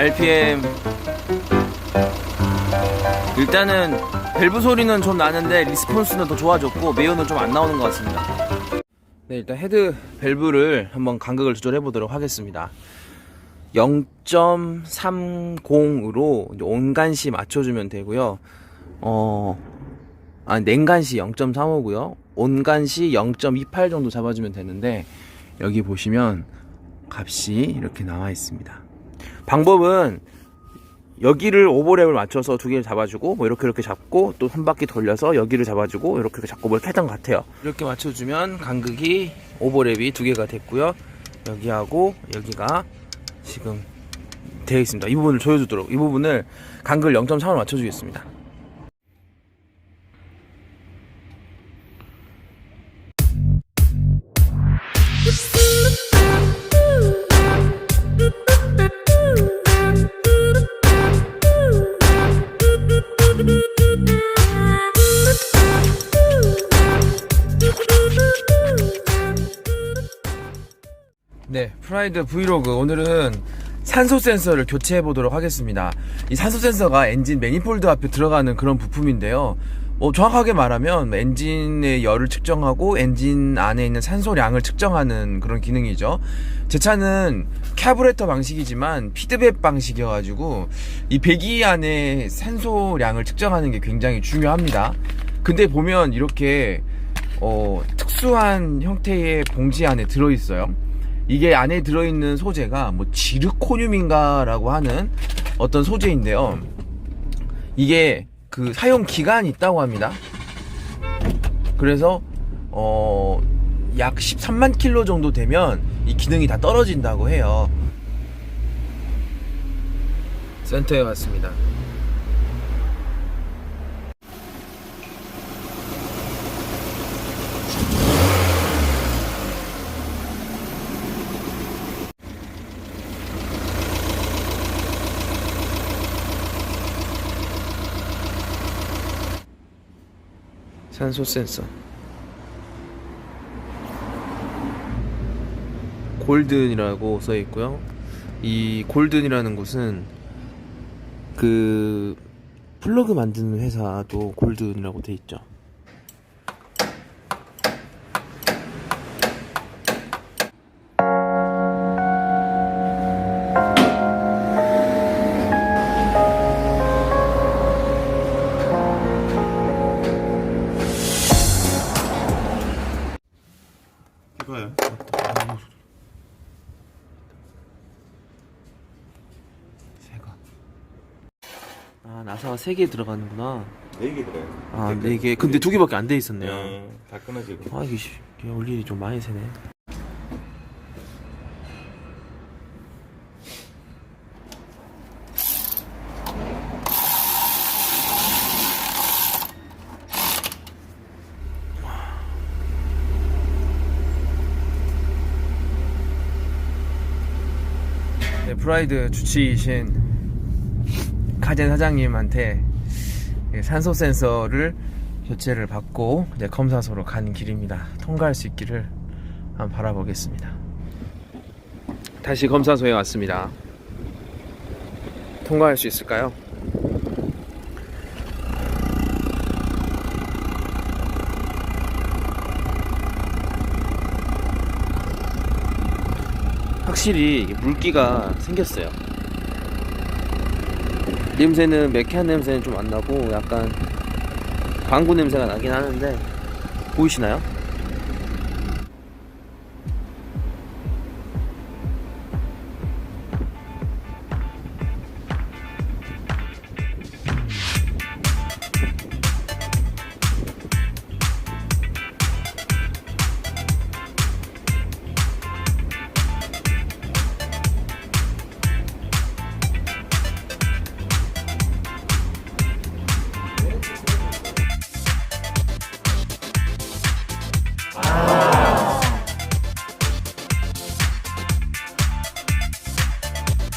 RPM 일단은 밸브 소리는 좀 나는데 리스폰스는 더 좋아졌고 매연은 좀안 나오는 것 같습니다. 네 일단 헤드 밸브를 한번 간극을 조절해 보도록 하겠습니다. 0.30으로 온간시 맞춰주면 되고요. 어, 아, 냉간시 0.35고요. 온간시 0.28 정도 잡아주면 되는데 여기 보시면 값이 이렇게 나와 있습니다 방법은 여기를 오버랩을 맞춰서 두 개를 잡아주고 뭐 이렇게 이렇게 잡고 또 한 바퀴 돌려서 여기를 잡아주고 이렇게 이렇게 잡고 뭐 이렇게 했던 것 같아요. 이렇게 맞춰주면 간극이 오버랩이 두 개가 됐고요. 여기하고 여기가 지금 되어 있습니다. 이 부분을 조여주도록. 이 부분을 간극을 0.3으로 맞춰주겠습니다 네, 프라이드 브이로그 오늘은 산소 센서를 교체해 보도록 하겠습니다. 이 산소 센서가 엔진 매니폴드 앞에 들어가는 그런 부품인데요. 뭐 정확하게 말하면 엔진의 열을 측정하고 엔진 안에 있는 산소량을 측정하는 그런 기능이죠. 제 차는 캐브레터 방식이지만 피드백 방식이어가지고 이 배기 안에 산소량을 측정하는 게 굉장히 중요합니다. 근데 보면 이렇게 어, 특수한 형태의 봉지 안에 들어있어요. 이게 안에 들어있는 소재가 뭐 지르코늄인가라고 하는 어떤 소재인데요. 이게 그 사용 기간이 있다고 합니다. 그래서 어, 약 13만 킬로 정도 되면 이 기능이 다 떨어진다고 해요. 센터에 왔습니다. 산소 센서 골든이라고 써 있고요. 이 골든이라는 곳은 그 플러그 만드는 회사도 골든이라고 돼 있죠. 아 나사가 세 개 들어가는구나. 네 개 들어요. 아 네 개. 근데 두 개밖에 안 돼 있었네요. 네, 다 끊어지고. 아 이게 씨, 이게 올 일이 좀 많이 새네. 네, 프라이드 주치이신 카젠 사장님한테 예, 산소 센서를 교체를 받고 이제 검사소로 가는 길입니다. 통과할 수 있기를 한번 바라보겠습니다. 다시 검사소에 왔습니다. 통과할 수 있을까요? 확실히 물기가 생겼어요. 냄새는 매캐한 냄새는 좀 안 나고 약간 방구 냄새가 나긴 하는데 보이시나요?